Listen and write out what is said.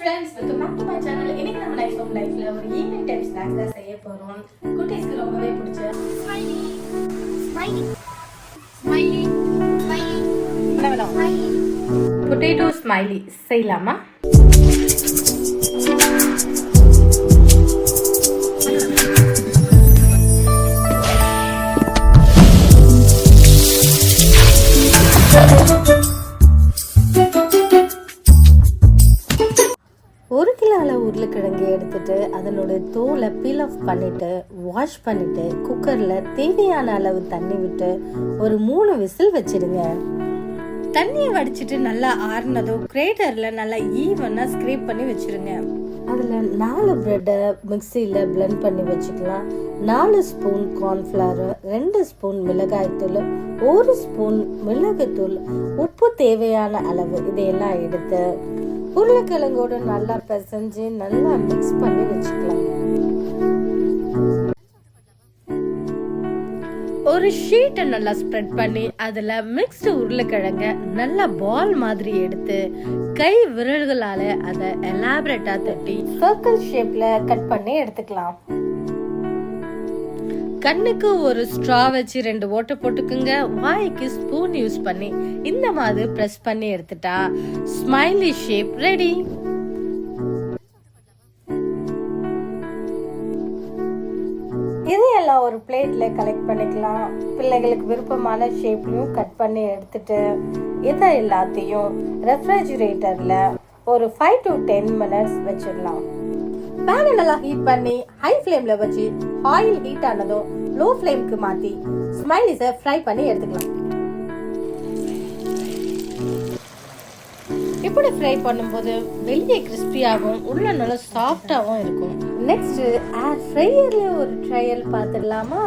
Friends welcome back to my channel இன்னைக்கு நம்ம life of லைஃப்ல ஒரு ஈவினிங் டைம் ஸ்நாக்ஸ் தான் செய்ய போறோம். குட்டீஸ்க்கு ரொம்பவே பிடிச்ச. Smiley. என்ன வேணும் Smiley. பொட்டேட்டோ ஸ்மைலி செய்யலாமா? உருளைக்கிழங்கு எடுத்துட்டு அதனோட தோலை பீல் ஆஃப் பண்ணிட்டு வாஷ் பண்ணிட்டு குக்கர்ல தேவையான அளவு தண்ணி விட்டு ஒரு மூணு விசில் வச்சிடுங்க. தண்ணியை வடிச்சிட்டு நல்லா ஆறுனதும் கிரேட்டர்ல நல்லா ஈவனா ஸ்க்ரேப் பண்ணி வச்சிருங்க. அதுல நாலு பிரெட்டை மிக்சியில பிளெண்ட் பண்ணி வச்சுக்கலாம். நாலு ஸ்பூன் கார்ன்ஃப்ளவர் ரெண்டு ஸ்பூன் மிளகாய்த்தூள் ஒரு ஸ்பூன் மிளகுத்தூள் உப்பு தேவையான அளவு இதையெல்லாம் எடுத்து உருளைக்கிழங்கோட நல்லா பிசைஞ்சு நல்லா மிக்ஸ் பண்ணி வச்சுக்கலாம். ஒரு ஷீட்டை நல்லா ஸ்ப்ரெட் பண்ணி அதில் மிக்ஸ்டு உருளைக்கிழங்க நல்லா பால் மாதிரி எடுத்து கை விரல்களால் அதை எலாபரேட்டாக தட்டி சர்க்கிள் ஷேப்பில் கட் பண்ணி எடுத்துக்கலாம். கண்ணுக்கு ஒரு ஸ்ட்ரா வச்சு ரெண்டு ஓட்டை போட்டுக்குங்க. வாய்க்கு ஸ்பூன் யூஸ் பண்ணி இந்த மாதிரி ப்ரெஸ் பண்ணி எடுத்துட்டா ஸ்மைலி ஷேப் ரெடி இதையெல்லாம் ஒரு பிளேட்ல கலெக்ட் பண்ணிக்கலாம். பிள்ளைகளுக்கு விருப்பமான ஷேப்லையும் கட் பண்ணி எடுத்துட்டு இதை எல்லாத்தையும் ரெஃப்ரிஜிரேட்டர்ல ஒரு ஃபைவ் டு டென் மினிட்ஸ் வச்சிடலாம். பேனை நல்லா ஹீட் பண்ணி ஹை ஃப்ளேம்ல வச்சு ஆயில் ஹீட் ஆனதும் லோ ஃப்ளேம்க்கு மாத்தி ஸ்மைலிஸை ஃப்ரை பண்ணி எடுத்துக்கலாம். இப்படி ஃப்ரை பண்ணும்போது வெளியே கிறிஸ்பியாகவும் உள்ள நல்லா சாஃப்டாகவும் இருக்கும். நெக்ஸ்ட் ஏர் ஃப்ரையர்ல ஒரு ட்ரையல் பார்த்துடலாமா?